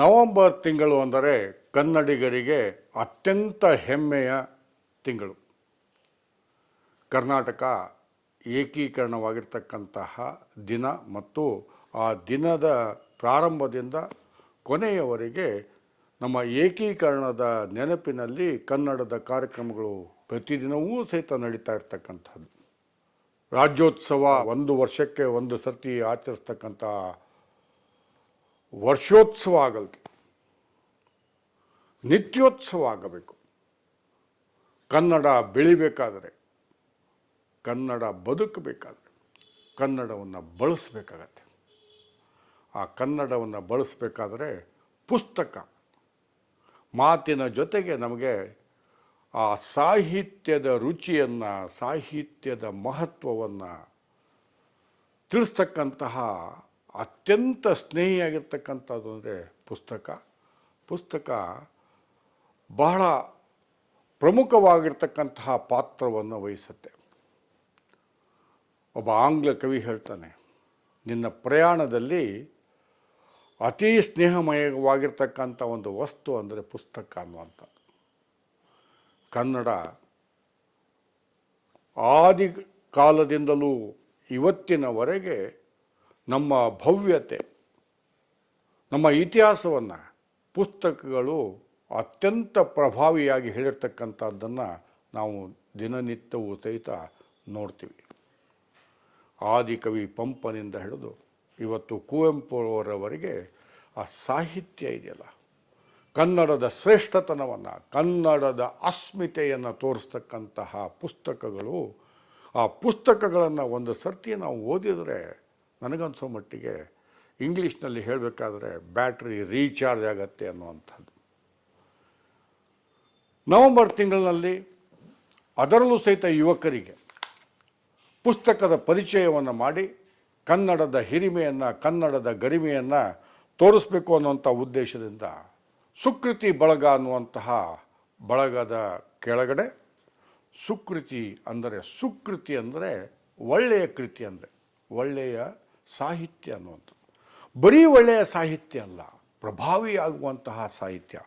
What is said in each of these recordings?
November ತಿಂಗಳು ಅಂದರೆ ಕನ್ನಡಿಗರಿಗೆ ಅತ್ಯಂತ ಹೆಮ್ಮೆಯ ತಿಂಗಳು. ಕರ್ನಾಟಕ ಏಕೀಕರಣವಾಗಿರ್ತಕ್ಕಂತಹ ದಿನ ಮತ್ತು ಆ ದಿನದ ಪ್ರಾರಂಭದಿಂದ ಕೊನೆಯವರೆಗೆ ನಮ್ಮ ಏಕೀಕರಣದ ನೆನಪಿನಲ್ಲಿ ಕನ್ನಡದ ಕಾರ್ಯಕ್ರಮಗಳು ಪ್ರತಿದಿನವೂ ಸಹಿತ ನಡೀತಾ ಇರ್ತಕ್ಕಂಥದ್ದು. ರಾಜ್ಯೋತ್ಸವ ಒಂದು ವರ್ಷಕ್ಕೆ ಒಂದು ಸರ್ತಿ ಆಚರಿಸ್ತಕ್ಕಂಥ ವರ್ಷೋತ್ಸವ ಆಗಲ್ದು ನಿತ್ಯೋತ್ಸವ ಆಗಬೇಕು ಕನ್ನಡ ಬೆಳಿಬೇಕಾದರೆ, ಕನ್ನಡ ಬದುಕಬೇಕಾದ್ರೆ, ಕನ್ನಡವನ್ನು ಬಳಸಬೇಕಾಗತ್ತೆ. ಆ ಕನ್ನಡವನ್ನು ಬಳಸಬೇಕಾದ್ರೆ ಪುಸ್ತಕ, ಮಾತಿನ ಜೊತೆಗೆ ನಮಗೆ ಆ ಸಾಹಿತ್ಯದ ರುಚಿಯನ್ನು, ಸಾಹಿತ್ಯದ ಮಹತ್ವವನ್ನು ತಿಳಿಸ್ತಕ್ಕಂತಹ ಅತ್ಯಂತ ಸ್ನೇಹಿಯಾಗಿರ್ತಕ್ಕಂಥದ್ದು ಅಂದರೆ ಪುಸ್ತಕ. ಪುಸ್ತಕ ಬಹಳ ಪ್ರಮುಖವಾಗಿರ್ತಕ್ಕಂತಹ ಪಾತ್ರವನ್ನು ವಹಿಸುತ್ತೆ. ಒಬ್ಬ ಆಂಗ್ಲ ಕವಿ ಹೇಳ್ತಾನೆ, ನಿನ್ನ ಪ್ರಯಾಣದಲ್ಲಿ ಅತಿ ಸ್ನೇಹಮಯವಾಗಿರ್ತಕ್ಕಂಥ ಒಂದು ವಸ್ತು ಅಂದರೆ ಪುಸ್ತಕ ಅನ್ನುವಂಥ. ಕನ್ನಡ ಆದಿ ಕಾಲದಿಂದಲೂ ಇವತ್ತಿನವರೆಗೆ ನಮ್ಮ ಭವ್ಯತೆ, ನಮ್ಮ ಇತಿಹಾಸವನ್ನು ಪುಸ್ತಕಗಳು ಅತ್ಯಂತ ಪ್ರಭಾವಿಯಾಗಿ ಹೇಳಿರ್ತಕ್ಕಂಥದ್ದನ್ನು ನಾವು ದಿನನಿತ್ಯವೂ ಸಹಿತ ನೋಡ್ತೀವಿ. ಆದಿಕವಿ ಪಂಪನಿಂದ ಹಿಡಿದು ಇವತ್ತು ಕುವೆಂಪು ಅವರವರೆಗೆ ಆ ಸಾಹಿತ್ಯ ಇದೆಯಲ್ಲ, ಕನ್ನಡದ ಶ್ರೇಷ್ಠತನವನ್ನು, ಕನ್ನಡದ ಅಸ್ಮಿತೆಯನ್ನು ತೋರಿಸ್ತಕ್ಕಂತಹ ಪುಸ್ತಕಗಳು, ಆ ಪುಸ್ತಕಗಳನ್ನು ಒಂದು ಸರ್ತಿ ನಾವು ಓದಿದರೆ ನನಗನ್ಸೋ ಮಟ್ಟಿಗೆ ಇಂಗ್ಲೀಷ್ನಲ್ಲಿ ಹೇಳಬೇಕಾದ್ರೆ ಬ್ಯಾಟ್ರಿ ರೀಚಾರ್ಜ್ ಆಗತ್ತೆ ಅನ್ನುವಂಥದ್ದು. ನವೆಂಬರ್ ತಿಂಗಳಿನಲ್ಲಿ ಅದರಲ್ಲೂ ಸಹಿತ ಯುವಕರಿಗೆ ಪುಸ್ತಕದ ಪರಿಚಯವನ್ನು ಮಾಡಿ, ಕನ್ನಡದ ಹಿರಿಮೆಯನ್ನು, ಕನ್ನಡದ ಗರಿಮೆಯನ್ನು ತೋರಿಸ್ಬೇಕು ಅನ್ನುವಂಥ ಉದ್ದೇಶದಿಂದ ಸುಕೃತಿ ಬಳಗ ಅನ್ನುವಂತಹ ಬಳಗದ ಕೆಳಗಡೆ ಸುಕೃತಿ ಅಂದರೆ ಸುಕೃತಿ ಅಂದರೆ ಒಳ್ಳೆಯ ಕೃತಿ ಅಂದರೆ ಒಳ್ಳೆಯ ಸಾಹಿತ್ಯ ಅನ್ನುವಂಥದ್ದು. ಬರೀ ಒಳ್ಳೆಯ ಸಾಹಿತ್ಯ ಅಲ್ಲ, ಪ್ರಭಾವಿಯಾಗುವಂತಹ ಸಾಹಿತ್ಯ,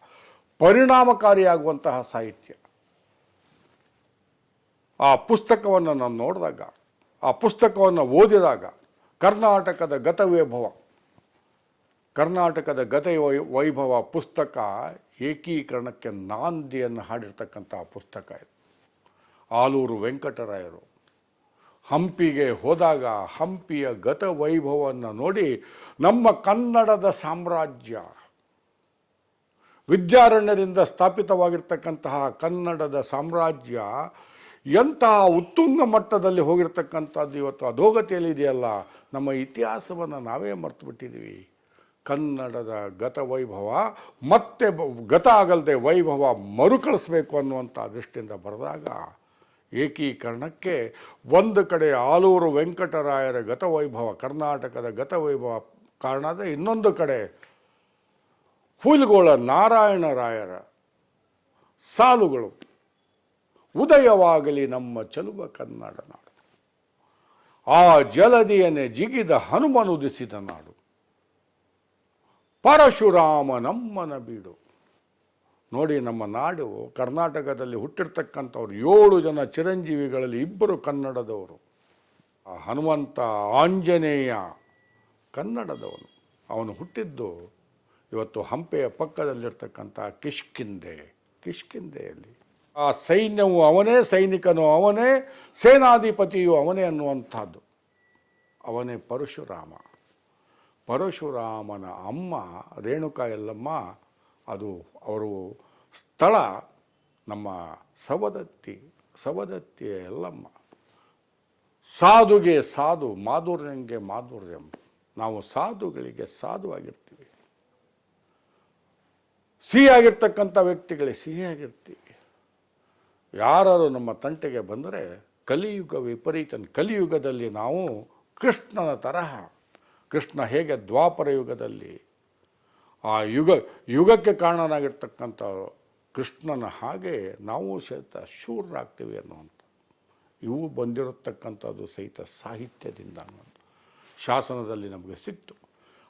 ಪರಿಣಾಮಕಾರಿಯಾಗುವಂತಹ ಸಾಹಿತ್ಯ. ಆ ಪುಸ್ತಕವನ್ನು ನಾನು ನೋಡಿದಾಗ, ಆ ಪುಸ್ತಕವನ್ನು ಓದಿದಾಗ, ಕರ್ನಾಟಕದ ಗತವೈಭವ ಕರ್ನಾಟಕದ ಗತ ವೈಭವ ಪುಸ್ತಕ ಏಕೀಕರಣಕ್ಕೆ ನಾಂದಿಯನ್ನು ಹಾಡಿರ್ತಕ್ಕಂಥ ಪುಸ್ತಕ ಇದು. ಆಲೂರು ವೆಂಕಟರಾಯರು ಹಂಪಿಗೆ ಹೋದಾಗ ಹಂಪಿಯ ಗತ ವೈಭವವನ್ನು ನೋಡಿ ನಮ್ಮ ಕನ್ನಡದ ಸಾಮ್ರಾಜ್ಯ ವಿದ್ಯಾರಣ್ಯರಿಂದ ಸ್ಥಾಪಿತವಾಗಿರ್ತಕ್ಕಂತಹ ಕನ್ನಡದ ಸಾಮ್ರಾಜ್ಯ ಎಂತಹ ಉತ್ತುಂಗ ಮಟ್ಟದಲ್ಲಿ ಹೋಗಿರ್ತಕ್ಕಂಥದ್ದು ಇವತ್ತು ಅಧೋಗತಿಯಲ್ಲಿ ಇದೆಯಲ್ಲ ನಮ್ಮ ಇತಿಹಾಸವನ್ನು ನಾವೇ ಮರ್ತು ಬಿಟ್ಟಿದ್ದೀವಿ ಕನ್ನಡದ ಗತ ವೈಭವ, ಮತ್ತೆ ಗತ ಆಗಲ್ದೆ ವೈಭವ ಮರುಕಳಿಸ್ಬೇಕು ಅನ್ನುವಂಥ ದೃಷ್ಟಿಯಿಂದ ಬರೆದಾಗ ಏಕೀಕರಣಕ್ಕೆ ಒಂದು ಕಡೆ ಆಲೂರು ವೆಂಕಟರಾಯರ ಗತವೈಭವ, ಕರ್ನಾಟಕದ ಗತವೈಭವ ಕಾರಣ ಆದರೆ ಇನ್ನೊಂದು ಕಡೆ ಹುಲ್ಗೋಳ ನಾರಾಯಣರಾಯರ ಸಾಲುಗಳು. ಉದಯವಾಗಲಿ ನಮ್ಮ ಚಲುವ ಕನ್ನಡ ನಾಡು. ಆ ಜಲದಿಯನೆ ಜಿಗಿದ ಹನುಮನುದಿಸಿದ ನಾಡು. ಪರಶುರಾಮ ನಮ್ಮನ ಬೀಡು. ನೋಡಿ ನಮ್ಮ ನಾಡು ಕರ್ನಾಟಕದಲ್ಲಿ ಹುಟ್ಟಿರ್ತಕ್ಕಂಥವ್ರು ಏಳು ಜನ ಚಿರಂಜೀವಿಗಳಲ್ಲಿ ಇಬ್ಬರು ಕನ್ನಡದವರು. ಆ ಹನುಮಂತ ಆಂಜನೇಯ ಕನ್ನಡದವನು. ಅವನು ಹುಟ್ಟಿದ್ದು ಇವತ್ತು ಹಂಪೆಯ ಪಕ್ಕದಲ್ಲಿರ್ತಕ್ಕಂಥ ಕಿಷ್ಕಿಂದೆ ಕಿಷ್ಕಿಂದೆಯಲ್ಲಿ ಆ ಸೈನ್ಯವು ಅವನೇ ಸೈನಿಕನು, ಅವನೇ ಸೇನಾಧಿಪತಿಯು, ಅವನೇ ಅನ್ನುವಂಥದ್ದು. ಅವನೇ ಪರಶುರಾಮ. ಪರಶುರಾಮನ ಅಮ್ಮ ರೇಣುಕಾ ಎಲ್ಲಮ್ಮ ಅದು ಅವರು ಸ್ಥಳ ನಮ್ಮ ಸವದತ್ತಿ ಸವದತ್ತಿ ಎಲ್ಲಮ್ಮ ಸಾಧುಗೆ ಸಾಧು, ಮಾಧುರ್ಯಂಗೆ ಮಾಧುರ್ಯಂ. ನಾವು ಸಾಧುಗಳಿಗೆ ಸಾಧುವಾಗಿರ್ತೀವಿ ಸಿಹಿಯಾಗಿರ್ತಕ್ಕಂಥ ವ್ಯಕ್ತಿಗಳಿಗೆ ಸಿಹಿಯಾಗಿರ್ತೀವಿ ಯಾರು ನಮ್ಮ ತಂಟೆಗೆ ಬಂದರೆ ಕಲಿಯುಗ ವಿಪರೀತ, ಕಲಿಯುಗದಲ್ಲಿ ನಾವು ಕೃಷ್ಣನ ತರಹ. ಕೃಷ್ಣ ಹೇಗೆ ದ್ವಾಪರ ಯುಗದಲ್ಲಿ ಆ ಯುಗ, ಯುಗಕ್ಕೆ ಕಾರಣನಾಗಿರ್ತಕ್ಕಂಥ ಕೃಷ್ಣನ ಹಾಗೆ ನಾವು ಸಹಿತ ಶೂರರಾಗ್ತೀವಿ ಅನ್ನುವಂಥ ಇವು ಬಂದಿರತಕ್ಕಂಥದ್ದು ಸಹಿತ ಸಾಹಿತ್ಯದಿಂದ ಅನ್ನುವಂಥ ಶಾಸನದಲ್ಲಿ ನಮಗೆ ಸಿಕ್ತು.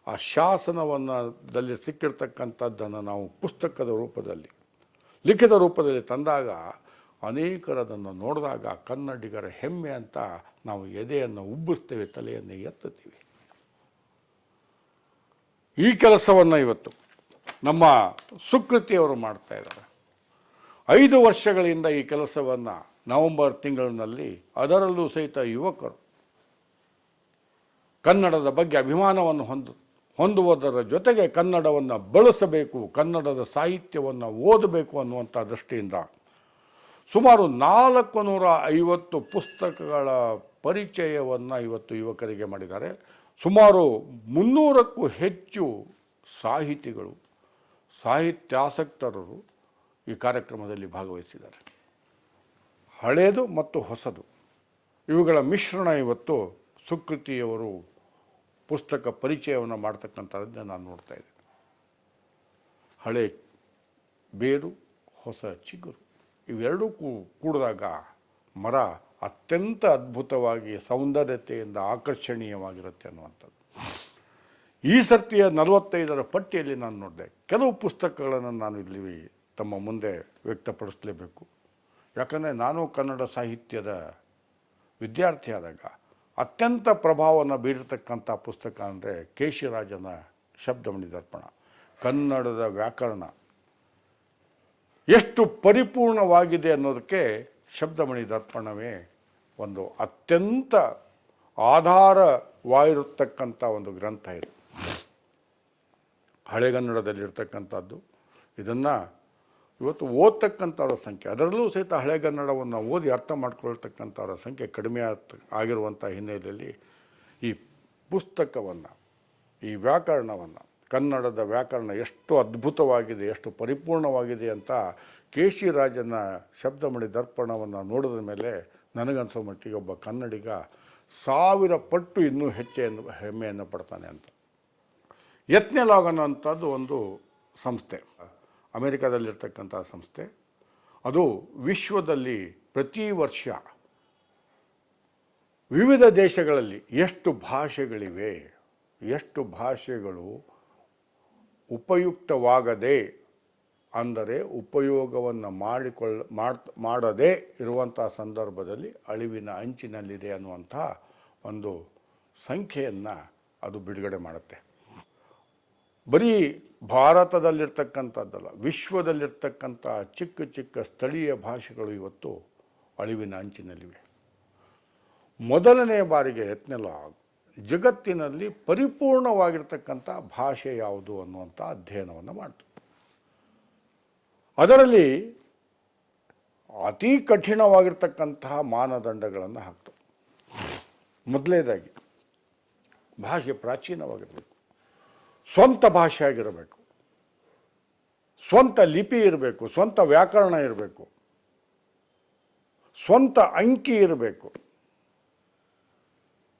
ಆ ಶಾಸನವನ್ನು ದಲ್ಲಿ ಸಿಕ್ಕಿರ್ತಕ್ಕಂಥದ್ದನ್ನು ನಾವು ಪುಸ್ತಕದ ರೂಪದಲ್ಲಿ, ಲಿಖಿತ ರೂಪದಲ್ಲಿ ತಂದಾಗ ಅನೇಕರದನ್ನು ನೋಡಿದಾಗ ಕನ್ನಡಿಗರ ಹೆಮ್ಮೆ ಅಂತ ನಾವು ಎದೆಯನ್ನು ಉಬ್ಬಿಸ್ತೇವೆ, ತಲೆಯನ್ನು ಎತ್ತುತ್ತೀವಿ. ಈ ಕೆಲಸವನ್ನು ಇವತ್ತು ನಮ್ಮ ಸುಕೃತಿಯವರು ಮಾಡ್ತಾ ಇದ್ದಾರೆ. ಐದು ವರ್ಷಗಳಿಂದ ಈ ಕೆಲಸವನ್ನು ನವೆಂಬರ್ ತಿಂಗಳಿನಲ್ಲಿ ಅದರಲ್ಲೂ ಸಹಿತ ಯುವಕರು ಕನ್ನಡದ ಬಗ್ಗೆ ಅಭಿಮಾನವನ್ನು ಹೊಂದು, ಹೊಂದುವುದರ ಜೊತೆಗೆ ಕನ್ನಡವನ್ನು ಬಳಸಬೇಕು, ಕನ್ನಡದ ಸಾಹಿತ್ಯವನ್ನು ಓದಬೇಕು ಅನ್ನುವಂಥ ದೃಷ್ಟಿಯಿಂದ ಸುಮಾರು ನಾಲ್ಕು ನೂರ ಐವತ್ತು ಪುಸ್ತಕಗಳ ಪರಿಚಯವನ್ನು ಇವತ್ತು ಯುವಕರಿಗೆ ಮಾಡಿದ್ದಾರೆ. ಸುಮಾರು ಮುನ್ನೂರಕ್ಕೂ ಹೆಚ್ಚು ಸಾಹಿತಿಗಳು, ಸಾಹಿತ್ಯಾಸಕ್ತರರು ಈ ಕಾರ್ಯಕ್ರಮದಲ್ಲಿ ಭಾಗವಹಿಸಿದ್ದಾರೆ. ಹಳೆಯದು ಮತ್ತು ಹೊಸದು. ಇವುಗಳ ಮಿಶ್ರಣ ಇವತ್ತು ಸುಕೃತಿಯವರು ಪುಸ್ತಕ ಪರಿಚಯವನ್ನು ಮಾಡ್ತಕ್ಕಂಥದ್ದನ್ನು ನಾನು ನೋಡ್ತಾ ಇದ್ದೇನೆ. ಹಳೆ ಬೇರು, ಹೊಸ ಚಿಗುರು, ಇವೆರಡೂ ಕೂಡಿದಾಗ ಮರ ಅತ್ಯಂತ ಅದ್ಭುತವಾಗಿ ಸೌಂದರ್ಯತೆಯಿಂದ ಆಕರ್ಷಣೀಯವಾಗಿರುತ್ತೆ ಅನ್ನುವಂಥದ್ದು. ಈ ಸರ್ತಿಯ ನಲವತ್ತೈದರ ಪಟ್ಟಿಯಲ್ಲಿ ನಾನು ನೋಡಿದೆ. ಕೆಲವು ಪುಸ್ತಕಗಳನ್ನು ನಾನು ಇಲ್ಲಿ ತಮ್ಮ ಮುಂದೆ ವ್ಯಕ್ತಪಡಿಸಲೇಬೇಕು. ಯಾಕಂದರೆ ನಾನು ಕನ್ನಡ ಸಾಹಿತ್ಯದ ವಿದ್ಯಾರ್ಥಿ ಆದಾಗ ಅತ್ಯಂತ ಪ್ರಭಾವವನ್ನು ಬೀರತಕ್ಕಂಥ ಪುಸ್ತಕ ಅಂದರೆ ಕೇಶಿರಾಜನ ಶಬ್ದಮಣಿ ದರ್ಪಣ ಕನ್ನಡದ ವ್ಯಾಕರಣ. ಎಷ್ಟು ಪರಿಪೂರ್ಣವಾಗಿದೆ ಅನ್ನೋದಕ್ಕೆ ಶಬ್ದಮಣಿ ದರ್ಪಣವೇ ಒಂದು ಅತ್ಯಂತ ಆಧಾರವಾಗಿರತಕ್ಕಂಥ ಒಂದು ಗ್ರಂಥ ಇದು. ಹಳೆಗನ್ನಡದಲ್ಲಿರ್ತಕ್ಕಂಥದ್ದು ಇದನ್ನು ಇವತ್ತು ಓದ್ತಕ್ಕಂಥವ್ರ ಸಂಖ್ಯೆ, ಅದರಲ್ಲೂ ಸಹಿತ ಹಳೆಗನ್ನಡವನ್ನು ಓದಿ ಅರ್ಥ ಮಾಡ್ಕೊಳ್ತಕ್ಕಂಥವ್ರ ಸಂಖ್ಯೆ ಕಡಿಮೆ ಆಗಿರುವಂಥ ಹಿನ್ನೆಲೆಯಲ್ಲಿ ಈ ಪುಸ್ತಕವನ್ನು, ಈ ವ್ಯಾಕರಣವನ್ನು, ಕನ್ನಡದ ವ್ಯಾಕರಣ ಎಷ್ಟು ಅದ್ಭುತವಾಗಿದೆ, ಎಷ್ಟು ಪರಿಪೂರ್ಣವಾಗಿದೆ ಅಂತ ಕೇಶಿರಾಜನ ಶಬ್ದಮಣಿ ದರ್ಪಣವನ್ನು ನೋಡಿದ ಮೇಲೆ ನನಗನ್ಸೋ ಮಟ್ಟಿಗೆ ಒಬ್ಬ ಕನ್ನಡಿಗ ಸಾವಿರ ಪಟ್ಟು ಇನ್ನೂ ಹೆಚ್ಚೆಯನ್ನು, ಹೆಮ್ಮೆಯನ್ನು ಪಡ್ತಾನೆ ಅಂತ. ಯತ್ನೆಲಾಗ್ ಅನ್ನೋಂಥದ್ದು ಒಂದು ಸಂಸ್ಥೆ. ಅಮೇರಿಕಾದಲ್ಲಿರ್ತಕ್ಕಂಥ ಸಂಸ್ಥೆ. ಅದು ವಿಶ್ವದಲ್ಲಿ ಪ್ರತಿ ವರ್ಷ ವಿವಿಧ ದೇಶಗಳಲ್ಲಿ ಎಷ್ಟು ಭಾಷೆಗಳಿವೆ, ಎಷ್ಟು ಭಾಷೆಗಳು ಉಪಯುಕ್ತವಾಗದೆ ಅಂದರೆ ಉಪಯೋಗವನ್ನು ಮಾಡಿಕೊಳ್ಳ ಮಾಡ್ ಮಾಡದೇ ಇರುವಂಥ ಸಂದರ್ಭದಲ್ಲಿ ಅಳಿವಿನ ಅಂಚಿನಲ್ಲಿದೆ ಅನ್ನುವಂಥ ಒಂದು ಸಂಖ್ಯೆಯನ್ನು ಅದು ಬಿಡುಗಡೆ ಮಾಡುತ್ತೆ. ಬರೀ ಭಾರತದಲ್ಲಿರ್ತಕ್ಕಂಥದ್ದಲ್ಲ, ವಿಶ್ವದಲ್ಲಿರ್ತಕ್ಕಂಥ ಚಿಕ್ಕ ಚಿಕ್ಕ ಸ್ಥಳೀಯ ಭಾಷೆಗಳು ಇವತ್ತು ಅಳಿವಿನ ಅಂಚಿನಲ್ಲಿವೆ. ಮೊದಲನೇ ಬಾರಿಗೆ ಯತ್ನಲ್ಲ ಜಗತ್ತಿನಲ್ಲಿ ಪರಿಪೂರ್ಣವಾಗಿರ್ತಕ್ಕಂಥ ಭಾಷೆ ಯಾವುದು ಅನ್ನುವಂಥ ಅಧ್ಯಯನವನ್ನು ಮಾಡ್ತು. ಅದರಲ್ಲಿ ಅತಿ ಕಠಿಣವಾಗಿರ್ತಕ್ಕಂತಹ ಮಾನದಂಡಗಳನ್ನು ಹಾಕ್ತು ಮೊದಲನೇದಾಗಿ ಭಾಷೆ ಪ್ರಾಚೀನವಾಗಿರಬೇಕು. ಸ್ವಂತ ಭಾಷೆ ಆಗಿರಬೇಕು. ಸ್ವಂತ ಲಿಪಿ ಇರಬೇಕು, ಸ್ವಂತ ವ್ಯಾಕರಣ ಇರಬೇಕು. ಸ್ವಂತ ಅಂಕಿ ಇರಬೇಕು.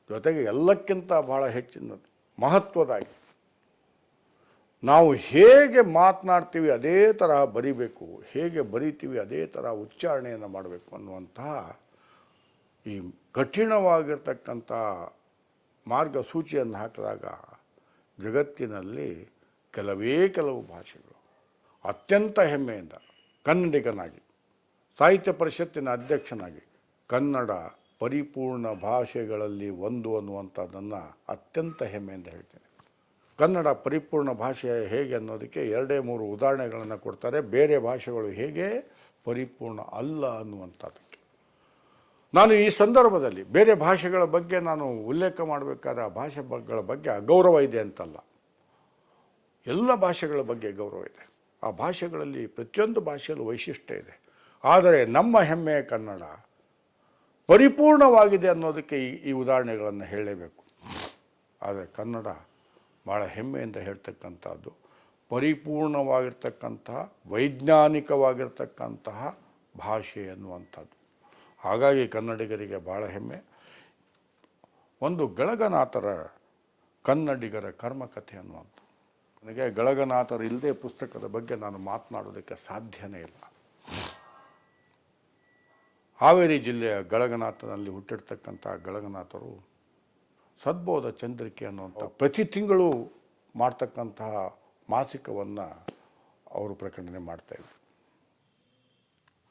ಜೊತೆಗೆ ಎಲ್ಲಕ್ಕಿಂತ ಬಹಳ ಹೆಚ್ಚಿನದು, ಮಹತ್ವದಾಗಿ ನಾವು ಹೇಗೆ ಮಾತನಾಡ್ತೀವಿ ಅದೇ ಥರ ಬರಿಬೇಕು, ಹೇಗೆ ಬರಿತೀವಿ ಅದೇ ಥರ ಉಚ್ಚಾರಣೆಯನ್ನು ಮಾಡಬೇಕು ಅನ್ನುವಂತಹ ಈ ಕಠಿಣವಾಗಿರ್ತಕ್ಕಂಥ ಮಾರ್ಗಸೂಚಿಯನ್ನು ಹಾಕಿದಾಗ ಜಗತ್ತಿನಲ್ಲಿ ಕೆಲವೇ ಕೆಲವು ಭಾಷೆಗಳು ಅತ್ಯಂತ ಹೆಮ್ಮೆಯಿಂದ ಕನ್ನಡಿಗನಾಗಿ, ಸಾಹಿತ್ಯ ಪರಿಷತ್ತಿನ ಅಧ್ಯಕ್ಷನಾಗಿ ಕನ್ನಡ ಪರಿಪೂರ್ಣ ಭಾಷೆಗಳಲ್ಲಿ ಒಂದು ಅನ್ನುವಂಥದ್ದನ್ನು ಅತ್ಯಂತ ಹೆಮ್ಮೆಯಿಂದ ಹೇಳ್ತೇನೆ. ಕನ್ನಡ ಪರಿಪೂರ್ಣ ಭಾಷೆ ಹೇಗೆ ಅನ್ನೋದಕ್ಕೆ ಎರಡೇ ಮೂರು ಉದಾಹರಣೆಗಳನ್ನು ಕೊಡ್ತಾರೆ. ಬೇರೆ ಭಾಷೆಗಳು ಹೇಗೆ? ಪರಿಪೂರ್ಣ ಅಲ್ಲ ಅನ್ನುವಂಥದ್ದಕ್ಕೆ. ನಾನು ಈ ಸಂದರ್ಭದಲ್ಲಿ ಬೇರೆ ಭಾಷೆಗಳ ಬಗ್ಗೆ ನಾನು ಉಲ್ಲೇಖ ಮಾಡಬೇಕಾದ ಆ ಭಾಷೆಗಳ ಬಗ್ಗೆ ಅಗೌರವ ಇದೆ ಅಂತಲ್ಲ. ಎಲ್ಲ ಭಾಷೆಗಳ ಬಗ್ಗೆ ಗೌರವ ಇದೆ. ಆ ಭಾಷೆಗಳಲ್ಲಿ ಪ್ರತಿಯೊಂದು ಭಾಷೆಯಲ್ಲೂ ವೈಶಿಷ್ಟ್ಯ ಇದೆ. ಆದರೆ ನಮ್ಮ ಹೆಮ್ಮೆಯ ಕನ್ನಡ ಪರಿಪೂರ್ಣವಾಗಿದೆ ಅನ್ನೋದಕ್ಕೆ ಈ ಈ ಉದಾಹರಣೆಗಳನ್ನು ಹೇಳಲೇಬೇಕು. ಆದರೆ ಕನ್ನಡ ಭಾಳ ಹೆಮ್ಮೆಯಿಂದ ಹೇಳ್ತಕ್ಕಂಥದ್ದು. ಪರಿಪೂರ್ಣವಾಗಿರ್ತಕ್ಕಂತಹ, ವೈಜ್ಞಾನಿಕವಾಗಿರ್ತಕ್ಕಂತಹ ಭಾಷೆ ಅನ್ನುವಂಥದ್ದು. ಹಾಗಾಗಿ ಕನ್ನಡಿಗರಿಗೆ ಭಾಳ ಹೆಮ್ಮೆ. ಒಂದು ಗಳಗನಾಥರ ಕನ್ನಡಿಗರ ಕರ್ಮಕಥೆ ಅನ್ನುವಂಥದ್ದು. ನನಗೆ ಗಳಗನಾಥರು ಇಲ್ಲದೆ ಪುಸ್ತಕದ ಬಗ್ಗೆ ನಾನು ಮಾತನಾಡೋದಕ್ಕೆ ಸಾಧ್ಯನೇ ಇಲ್ಲ. ಹಾವೇರಿ ಜಿಲ್ಲೆಯ ಗಳಗನಾಥನಲ್ಲಿ ಹುಟ್ಟಿರ್ತಕ್ಕಂಥ ಗಳಗನಾಥರು ಸದ್ಬೋಧ ಚಂದ್ರಿಕೆ ಅನ್ನುವಂಥ ಪ್ರತಿ ತಿಂಗಳು ಮಾಡ್ತಕ್ಕಂತಹ ಮಾಸಿಕವನ್ನು ಅವರು ಪ್ರಕಟಣೆ ಮಾಡ್ತಾಯಿದ್ರು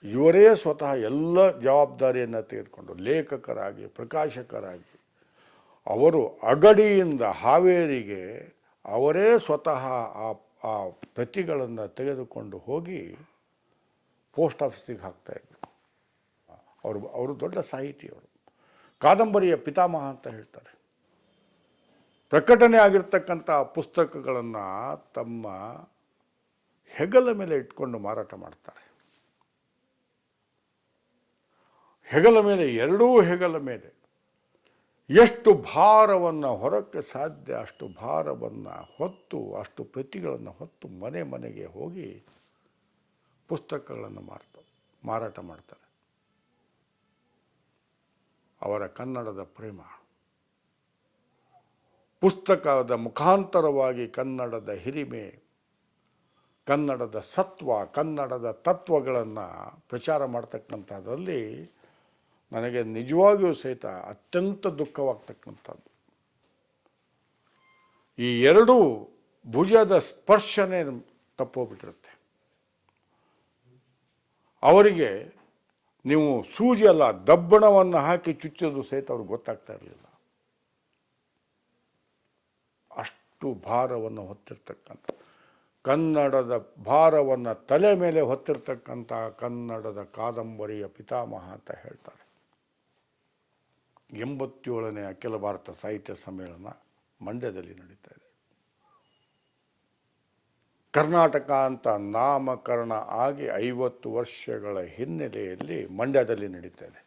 ಇವರೇ ಸ್ವತಃ ಎಲ್ಲ ಜವಾಬ್ದಾರಿಯನ್ನು ತೆಗೆದುಕೊಂಡು ಲೇಖಕರಾಗಿ ಪ್ರಕಾಶಕರಾಗಿ ಅವರು ಅಗಡಿಯಿಂದ ಹಾವೇರಿಗೆ ಅವರೇ ಸ್ವತಃ ಆ ಆ ಪ್ರತಿಗಳನ್ನು ತೆಗೆದುಕೊಂಡು ಹೋಗಿ ಪೋಸ್ಟ್ ಆಫೀಸಿಗೆ ಹಾಕ್ತಾಯಿದ್ರು ಅವರು ಅವರು ದೊಡ್ಡ ಸಾಹಿತಿಯವರು. ಕಾದಂಬರಿಯ ಪಿತಾಮಹ ಅಂತ ಹೇಳ್ತಾರೆ. ಪ್ರಕಟಣೆ ಆಗಿರ್ತಕ್ಕಂಥ ಪುಸ್ತಕಗಳನ್ನು ತಮ್ಮ ಹೆಗಲ ಮೇಲೆ ಇಟ್ಕೊಂಡು ಮಾರಾಟ ಮಾಡ್ತಾರೆ. ಹೆಗಲ ಮೇಲೆ, ಎರಡೂ ಹೆಗಲ ಮೇಲೆ ಎಷ್ಟು ಭಾರವನ್ನು ಹೊರಕ್ಕೆ ಸಾಧ್ಯ, ಅಷ್ಟು ಭಾರವನ್ನು ಹೊತ್ತು, ಅಷ್ಟು ಪ್ರತಿಗಳನ್ನು ಹೊತ್ತು ಮನೆ ಮನೆಗೆ ಹೋಗಿ ಪುಸ್ತಕಗಳನ್ನು ಮಾರ್ತ, ಮಾರಾಟ ಮಾಡ್ತಾರೆ. ಅವರ ಕನ್ನಡದ ಪ್ರೇಮ. ಪುಸ್ತಕದ ಮುಖಾಂತರವಾಗಿ ಕನ್ನಡದ ಹಿರಿಮೆ, ಕನ್ನಡದ ಸತ್ವ, ಕನ್ನಡದ ತತ್ವಗಳನ್ನು ಪ್ರಚಾರ ಮಾಡ್ತಕ್ಕಂಥದ್ರಲ್ಲಿ ನನಗೆ ನಿಜವಾಗಿಯೂ ಸಹಿತ ಅತ್ಯಂತ ದುಃಖವಾಗ್ತಕ್ಕಂಥದ್ದು. ಈ ಎರಡೂ ಭುಜದ ಸ್ಪರ್ಶನೇ ತಪ್ಪೋಗ್ಬಿಟ್ಟಿರುತ್ತೆ. ಅವರಿಗೆ ನೀವು ಸೂಜಿ ಅಲ್ಲ ದಬ್ಬಣವನ್ನು ಹಾಕಿ ಚುಚ್ಚೋದು ಸಹಿತ ಅವ್ರಿಗೆ ಗೊತ್ತಾಗ್ತಾ ಇರಲಿಲ್ಲ. ಅಷ್ಟು ಭಾರವನ್ನು ಹೊತ್ತಿರ್ತಕ್ಕಂಥ, ಕನ್ನಡದ ಭಾರವನ್ನು ತಲೆ ಮೇಲೆ ಹೊತ್ತಿರ್ತಕ್ಕಂಥ ಕನ್ನಡದ ಕಾದಂಬರಿಯ ಪಿತಾಮಹ ಅಂತ ಹೇಳ್ತಾರೆ. ಎಂಬತ್ತೇಳನೇ ಅಖಿಲ ಭಾರತ ಸಾಹಿತ್ಯ ಸಮ್ಮೇಳನ ಮಂಡ್ಯದಲ್ಲಿ ನಡೀತಾ ಇದೆ. ಕರ್ನಾಟಕ ಅಂತ ನಾಮಕರಣ ಆಗಿ ಐವತ್ತು ವರ್ಷಗಳ ಹಿನ್ನೆಲೆಯಲ್ಲಿ ಮಂಡ್ಯದಲ್ಲಿ ನಡೀತಾ ಇದೆ.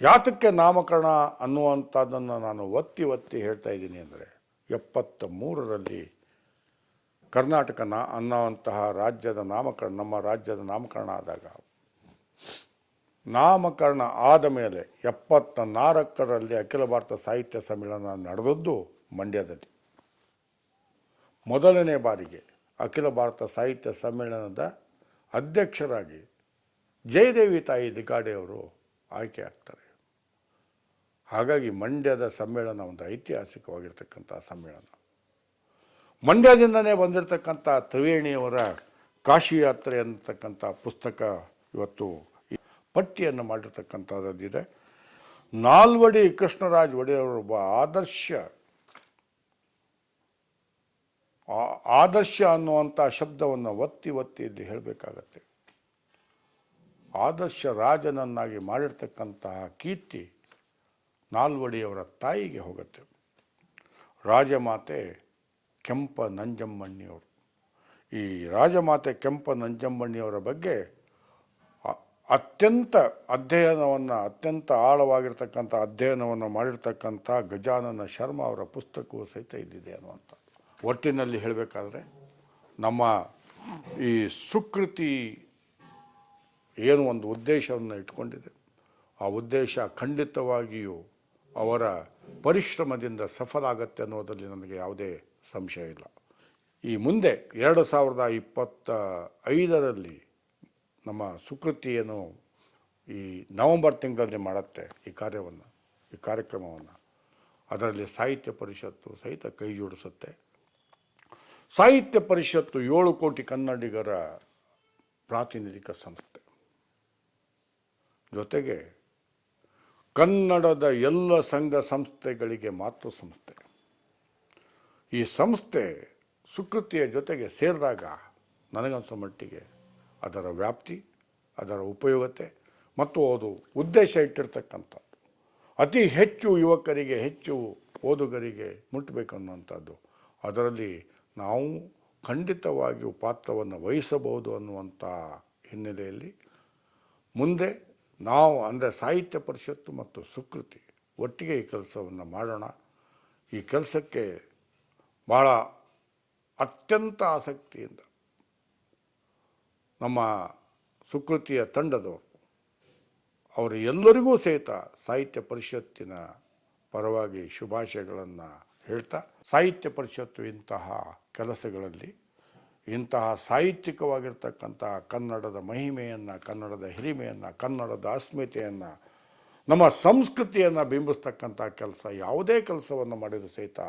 ಯಾತಕ್ಕೆ ನಾಮಕರಣ ಅನ್ನುವಂಥದ್ದನ್ನು ನಾನು ಒತ್ತಿ ಒತ್ತಿ ಹೇಳ್ತಾ ಇದ್ದೀನಿ ಅಂದರೆ ಎಪ್ಪತ್ತ ಮೂರರಲ್ಲಿ ಕರ್ನಾಟಕ ನಾ, ಅನ್ನುವಂತಹ ರಾಜ್ಯದ ನಾಮಕರಣ, ನಮ್ಮ ರಾಜ್ಯದ ನಾಮಕರಣ ಆದಾಗ, ನಾಮಕರಣ ಆದ ಮೇಲೆ ಎಪ್ಪತ್ತ ನಾಲ್ಕರಲ್ಲಿ ಅಖಿಲ ಭಾರತ ಸಾಹಿತ್ಯ ಸಮ್ಮೇಳನ ನಡೆದದ್ದು ಮಂಡ್ಯದಲ್ಲಿ. ಮೊದಲನೇ ಬಾರಿಗೆ ಅಖಿಲ ಭಾರತ ಸಾಹಿತ್ಯ ಸಮ್ಮೇಳನದ ಅಧ್ಯಕ್ಷರಾಗಿ ಜಯದೇವಿ ತಾಯಿ ದಿಗಾಡೆ ಅವರು ಆಯ್ಕೆ ಆಗ್ತಾರೆ. ಹಾಗಾಗಿ ಮಂಡ್ಯದ ಸಮ್ಮೇಳನ ಒಂದು ಐತಿಹಾಸಿಕವಾಗಿರ್ತಕ್ಕಂಥ ಸಮ್ಮೇಳನ. ಮಂಡ್ಯದಿಂದನೇ ಬಂದಿರತಕ್ಕಂಥ ತ್ರಿವೇಣಿಯವರ ಕಾಶಿ ಯಾತ್ರೆ ಅಂತಕ್ಕಂಥ ಪುಸ್ತಕ ಇವತ್ತು ಪಟ್ಟಿಯನ್ನು ಮಾಡಿರ್ತಕ್ಕಂಥದ್ದಿದೆ. ನಾಲ್ವಡಿ ಕೃಷ್ಣರಾಜ್ ಒಡೆಯವರೊಬ್ಬ ಆದರ್ಶ ಆದರ್ಶ ಅನ್ನುವಂಥ ಶಬ್ದವನ್ನು ಒತ್ತಿ ಒತ್ತಿ ಇಲ್ಲಿ ಹೇಳಬೇಕಾಗತ್ತೆ. ಆದರ್ಶ ರಾಜನನ್ನಾಗಿ ಮಾಡಿರ್ತಕ್ಕಂತಹ ಕೀರ್ತಿ ನಾಲ್ವಡಿಯವರ ತಾಯಿಗೆ ಹೋಗುತ್ತೆ. ರಾಜಮಾತೆ ಕೆಂಪ ನಂಜಮ್ಮಣ್ಣಿಯವರು. ಈ ರಾಜಮಾತೆ ಕೆಂಪ ನಂಜಮ್ಮಣ್ಣಿಯವರ ಬಗ್ಗೆ ಅತ್ಯಂತ ಅಧ್ಯಯನವನ್ನು, ಅತ್ಯಂತ ಆಳವಾಗಿರ್ತಕ್ಕಂಥ ಅಧ್ಯಯನವನ್ನು ಮಾಡಿರ್ತಕ್ಕಂಥ ಗಜಾನನ ಶರ್ಮ ಅವರ ಪುಸ್ತಕವೂ ಸಹಿತ ಇದ್ದಿದೆ ಅನ್ನುವಂಥ. ಒಟ್ಟಿನಲ್ಲಿ ಹೇಳಬೇಕಾದ್ರೆ ನಮ್ಮ ಈ ಸುಕೃತಿ ಏನು ಒಂದು ಉದ್ದೇಶವನ್ನು ಇಟ್ಕೊಂಡಿದೆ. ಆ ಉದ್ದೇಶ ಖಂಡಿತವಾಗಿಯೂ ಅವರ ಪರಿಶ್ರಮದಿಂದ ಸಫಲ ಆಗತ್ತೆ ಅನ್ನೋದರಲ್ಲಿ ನನಗೆ ಯಾವುದೇ ಸಂಶಯ ಇಲ್ಲ. ಈ ಮುಂದೆ ಎರಡು ಸಾವಿರದ ಇಪ್ಪತ್ತ ಐದರಲ್ಲಿ ನಮ್ಮ ಸುಕೃತಿಯನ್ನು ಈ ನವೆಂಬರ್ ತಿಂಗಳಲ್ಲಿ ಮಾಡುತ್ತೆ ಈ ಕಾರ್ಯವನ್ನು, ಈ ಕಾರ್ಯಕ್ರಮವನ್ನು. ಅದರಲ್ಲಿ ಸಾಹಿತ್ಯ ಪರಿಷತ್ತು ಸಹಿತ ಕೈ ಜೋಡಿಸುತ್ತೆ. ಸಾಹಿತ್ಯ ಪರಿಷತ್ತು ಏಳು ಕೋಟಿ ಕನ್ನಡಿಗರ ಪ್ರಾತಿನಿಧಿಕ ಸಂಸ್ಥೆ. ಜೊತೆಗೆ ಕನ್ನಡದ ಎಲ್ಲ ಸಂಘ ಸಂಸ್ಥೆಗಳಿಗೆ ಮಾತೃ ಸಂಸ್ಥೆ. ಈ ಸಂಸ್ಥೆ ಸುಕೃತಿಯ ಜೊತೆಗೆ ಸೇರಿದಾಗ ನನಗನ್ಸೋ ಮಟ್ಟಿಗೆ ಅದರ ವ್ಯಾಪ್ತಿ, ಅದರ ಉಪಯೋಗತೆ ಮತ್ತು ಅದು ಉದ್ದೇಶ ಇಟ್ಟಿರ್ತಕ್ಕಂಥದ್ದು. ಅತಿ ಹೆಚ್ಚು ಯುವಕರಿಗೆ, ಹೆಚ್ಚು ಓದುಗರಿಗೆ ಮುಟ್ಟಬೇಕು ಅನ್ನುವಂಥದ್ದು ಅದರಲ್ಲಿ ನಾವು ಖಂಡಿತವಾಗಿಯೂ ಪಾತ್ರವನ್ನು ವಹಿಸಬಹುದು ಅನ್ನುವಂಥ ಹಿನ್ನೆಲೆಯಲ್ಲಿ ಮುಂದೆ ನಾವು ಅಂದರೆ ಸಾಹಿತ್ಯ ಪರಿಷತ್ತು ಮತ್ತು ಸುಕೃತಿ ಒಟ್ಟಿಗೆ ಈ ಕೆಲಸವನ್ನು ಮಾಡೋಣ. ಈ ಕೆಲಸಕ್ಕೆ ಭಾಳ ಅತ್ಯಂತ ಆಸಕ್ತಿಯಿಂದ ನಮ್ಮ ಸುಕೃತಿಯ ತಂಡದವರು, ಅವರು ಎಲ್ಲರಿಗೂ ಸಹಿತ ಸಾಹಿತ್ಯ ಪರಿಷತ್ತಿನ ಪರವಾಗಿ ಶುಭಾಶಯಗಳನ್ನು ಹೇಳ್ತಾ, ಸಾಹಿತ್ಯ ಪರಿಷತ್ತು ಇಂತಹ ಕೆಲಸಗಳಲ್ಲಿ ಇಂತಹ ಸಾಹಿತ್ಯಿಕವಾಗಿರ್ತಕ್ಕಂತಹ ಕನ್ನಡದ ಮಹಿಮೆಯನ್ನು, ಕನ್ನಡದ ಹಿರಿಮೆಯನ್ನು, ಕನ್ನಡದ ಅಸ್ಮಿತೆಯನ್ನು, ನಮ್ಮ ಸಂಸ್ಕೃತಿಯನ್ನು ಬಿಂಬಿಸ್ತಕ್ಕಂಥ ಕೆಲಸ, ಯಾವುದೇ ಕೆಲಸವನ್ನು ಮಾಡಿದರೂ ಸಹಿತ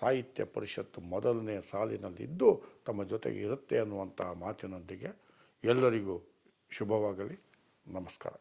ಸಾಹಿತ್ಯ ಪರಿಷತ್ತು ಮೊದಲನೇ ಸಾಲಿನಲ್ಲಿದ್ದು ತಮ್ಮ ಜೊತೆಗೆ ಇರುತ್ತೆ ಅನ್ನುವಂಥ ಮಾತಿನೊಂದಿಗೆ ಎಲ್ಲರಿಗೂ ಶುಭವಾಗಲಿ. ನಮಸ್ಕಾರ.